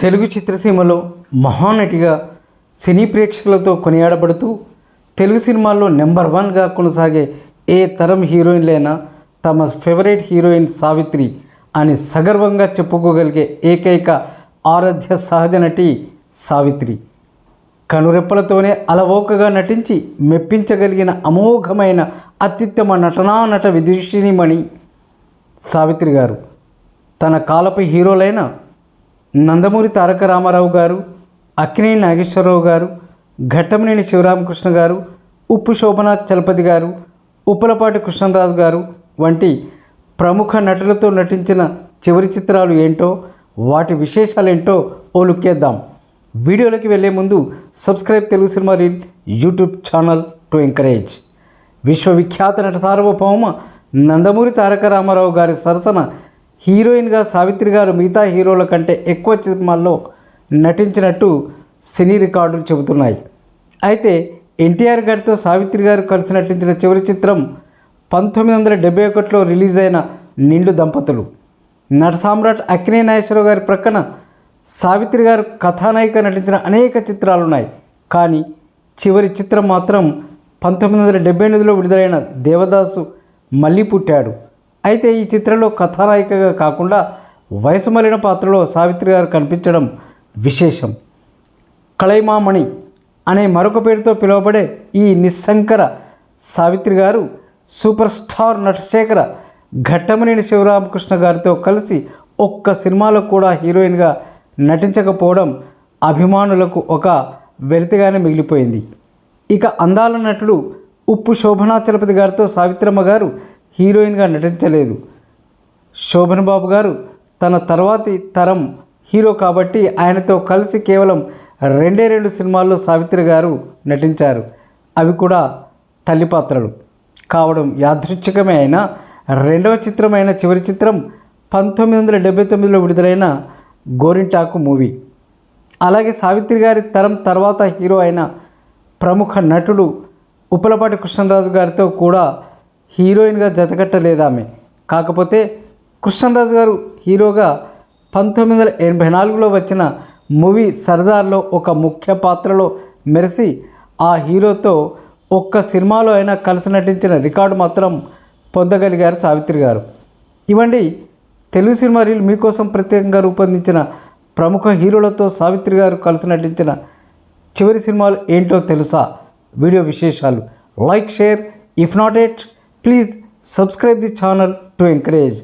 తెలుగు చిత్రసీమలో మహానటిగా సినీ ప్రేక్షకులతో కొనియాడబడుతూ తెలుగు సినిమాల్లో నెంబర్ వన్గా కొనసాగే ఏ తరం హీరోయిన్లైనా తమ ఫేవరెట్ హీరోయిన్ సావిత్రి అని సగర్వంగా చెప్పుకోగలిగే ఏకైక ఆరాధ్య సహజ నటి సావిత్రి. కనురెప్పలతోనే అలవోకగా నటించి మెప్పించగలిగిన అమోఘమైన అత్యుత్తమ నటనా నట విదుషిణిమణి సావిత్రి గారు. తన కాలపు హీరోలైన నందమూరి తారక రామారావు గారు అక్కినేని నాగేశ్వరరావు గారు ఘట్టమనేని శివరామకృష్ణ గారు ఉప్పు శోభనాథ్ చలపతి గారు ఉప్పలపాటి కృష్ణరాజు గారు వంటి ప్రముఖ నటులతో నటించిన చివరి చిత్రాలు ఏంటో వాటి విశేషాలేంటో ఓ లుక్కేద్దాం వీడియోలోకి వెళ్ళే ముందు subscribe Telugu cinema reel YouTube channel to encourage. విశ్వవిఖ్యాత నట సార్వభౌమ నందమూరి తారక రామారావు గారి సరసన హీరోయిన్గా సావిత్రి గారు మిగతా హీరోల కంటే ఎక్కువ సినిమాల్లో నటించినట్టు సినీ రికార్డులు చెబుతున్నాయి. అయితే ఎన్టీఆర్ గారితో సావిత్రి గారు కలిసి నటించిన చివరి చిత్రం పంతొమ్మిది వందల డెబ్బై ఒకటిలో రిలీజ్ అయిన నిండు దంపతులు. నట సామ్రాట్ అక్కినే నాగేశ్వరరావు గారి ప్రక్కన సావిత్రి గారు కథానాయిక నటించిన అనేక చిత్రాలు ఉన్నాయి కానీ చివరి చిత్రం మాత్రం పంతొమ్మిది వందల డెబ్బై ఎనిమిదిలో విడుదలైన దేవదాసు మళ్ళీ పుట్టాడు. అయితే ఈ చిత్రంలో కథానాయికగా కాకుండా వయసు మలిన పాత్రలో సావిత్రి గారు కనిపించడం విశేషం. కళైమామణి అనే మరొక పేరుతో పిలువబడే ఈ నిస్సంకర సావిత్రి గారు సూపర్ స్టార్ నటశేఖర ఘట్టమనేని శివరామకృష్ణ గారితో కలిసి ఒక్క సినిమాలో కూడా హీరోయిన్గా నటించకపోవడం అభిమానులకు ఒక వెలితిగానే మిగిలిపోయింది. ఇక అందాల నటుడు ఉప్పు శోభనా చలపతి గారితో సావిత్రమ్మ గారు హీరోయిన్గా నటించలేదు. శోభన్ బాబు గారు తన తర్వాతి తరం హీరో కాబట్టి ఆయనతో కలిసి కేవలం రెండే రెండు సినిమాల్లో సావిత్రి గారు నటించారు. అవి కూడా తల్లి పాత్రలు. కావడం యాదృచ్ఛికమే అయినా రెండవ చిత్రమైన చివరి చిత్రం పంతొమ్మిది వందల డెబ్బై తొమ్మిదిలో విడుదలైన గోరింటాకు మూవీ. అలాగే సావిత్రి గారి తరం తర్వాత హీరో అయిన ప్రముఖ నటుడు ఉప్పలపాటి కృష్ణరాజు గారితో కూడా హీరోయిన్గా జతకట్టలేదు ఆమె. కాకపోతే కృష్ణరాజు గారు హీరోగా పంతొమ్మిది వందల ఎనభై నాలుగులో వచ్చిన మూవీ సర్దార్లో ఒక ముఖ్య పాత్రలో మెరిసి ఆ హీరోతో ఒక్క సినిమాలో అయినా కలిసి నటించిన రికార్డు మాత్రం పొందగలిగారు సావిత్రి గారు. ఇవ్వండి తెలుగు సినిమా రీల్ మీకోసం ప్రత్యేకంగా రూపొందించిన ప్రముఖ హీరోలతో సావిత్రి గారు కలిసి నటించిన చివరి సినిమాలు ఏంటో తెలుసా? వీడియో విశేషాలు. Like share if not at please subscribe the channel to encourage